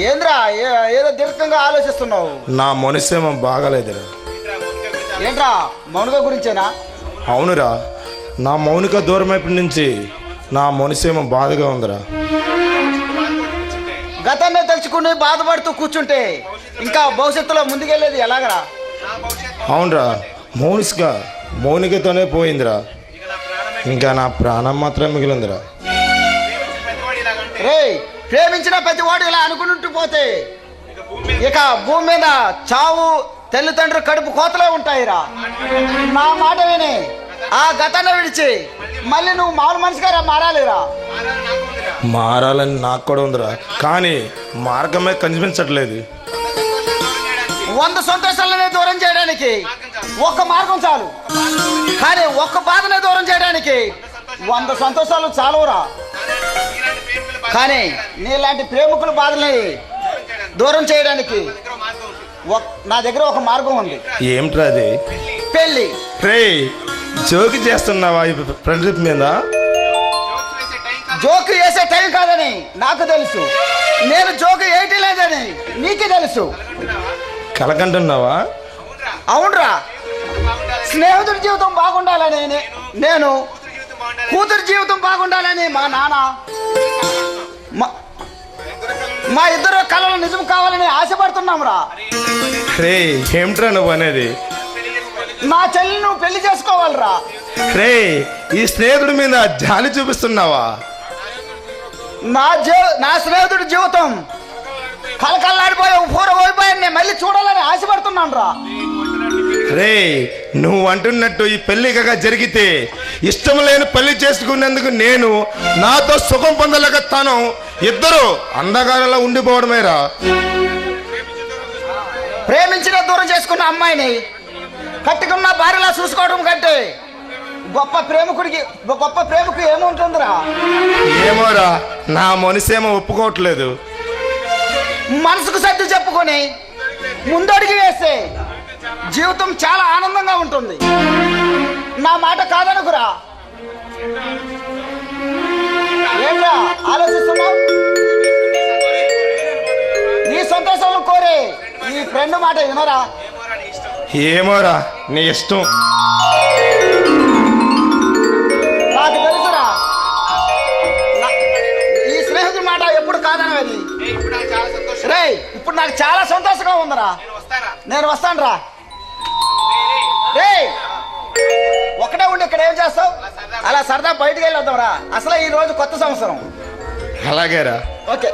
ఏంద్రా ఏ- ఏదో దీర్ఘంగా ఆలోచిస్తున్నావు? నా మనసేమో బాగాలేదురా. ఏంట్రా మౌనిక గురించేనా? అవునురా నా మౌనిక దూరం అయిపోయి నుంచి నా మనసేమో బాధగా ఉందిరా. గతాన్ని తలుచుకుని బాధపడుతూ కూర్చుంటే ఇంకా భవిష్యత్తులో ముందుకెళ్ళేది ఎలాగరా? నా భవిష్యత్తు అవునరా మౌనిస్గా మౌనికతోనే పోయిందిరా. ఇక నా ప్రాణం మాత్రం మిగిలిందిరా. రే ప్రేమించిన ప్రతి వాడు ఇలా అనుకుంటూ పోతే ఇక భూమి మీద చావు తల్లిదండ్రులు కడుపు కోతలే ఉంటాయిరా. నా మాట విని ఆ గతాన్ని విడిచి మళ్ళీ నువ్వు మామూలు మనిషిగా మారాలిరా? మారాలని నాకు కూడా ఉందిరా. కానీ మార్గమే కనిపించట్లేదు. వంద సంతోషాలనే దూరం చేయడానికి ఒక్క మార్గం చాలు. కానీ ఒక్క బాధనే దూరం చేయడానికి వంద సంతోషాలు చాలురా. కానీ నీలాంటి ప్రేమికుల బాధల్ని దూరం చేయడానికి నా దగ్గర ఒక మార్గం ఉంది. ఏమిట్రా అది? పెళ్ళి. రే జోకి చేస్తున్నావా ఫ్రెండ్షిప్ మీద? జోకు వేసే టైం కాదని నాకు తెలుసు. నేను జోకు వేయటం లేదని నీకే తెలుసు. కలకంటున్నావా? అవునరా. స్నేహితుడి జీవితం బాగుండాలని నేను కూతురు జీవితం బాగుండాలని కూతురు జీవితం బాగుండాలని మా నాన్న మా- మా ఇద్దరు కళలు నిజం కావాలని ఆశపడుతున్నాం రా రే ఏమిట్రా నువ్వు అనేది? నా చెల్లి నువ్వు పెళ్ళి చేసుకోవాలిరా. రే ఈ స్నేహితుడి మీద జాలి చూపిస్తున్నావా? నా జీ నా స్నేహితుడి జీవితం కలకల్లాడిపోయే పూర రే నువ్వు అంటున్నట్టు ఈ పెళ్ళి కనుక జరిగితే ఇష్టం లేని పెళ్ళి చేసుకునేందుకు నేను నాతో సుఖం పొందలేక తను ఇద్దరు అందగానలా ఉండిపోవడమేరా. ప్రేమించిన దూరం చేసుకున్న అమ్మాయిని కట్టుకున్న భార్యలా చూసుకోవడం కంటే గొప్ప ప్రేమికుడికి గొప్ప ప్రేమకు ఏముంటుందిరా? ఏమోరా నా మనసేమో ఒప్పుకోవట్లేదు. మనసుకు సర్ది చెప్పుకొని ముందడుగు వేస్తే జీవితం చాలా ఆనందంగా ఉంటుంది. నా మాట కాదనుకురా. ఏంట్రా? ఆలోచిస్తున్నావు? నీ సంతోషాలు కోరే ఈ ఫ్రెండ్ మాట వినరా? ఏమోరా నీ ఇష్టం. నీ నాకు తెలుసురా. నా- ఈ స్నేహితుడి మాట ఎప్పుడు కాదనవేది? ఏ ఇప్పుడు నాకు చాలా సంతోషం రే ఇప్పుడు నాకు చాలా సంతోషంగా ఉందిరా. నేను వస్తాను రా రే ఒకటే ఉండి ఇక్కడ ఏం చేస్తావు? అలా సరదా బయటికి వెళ్ళొద్దాం రా అసలే ఈ రోజు కొత్త సంవత్సరం. అలాగేరా. ఓకే.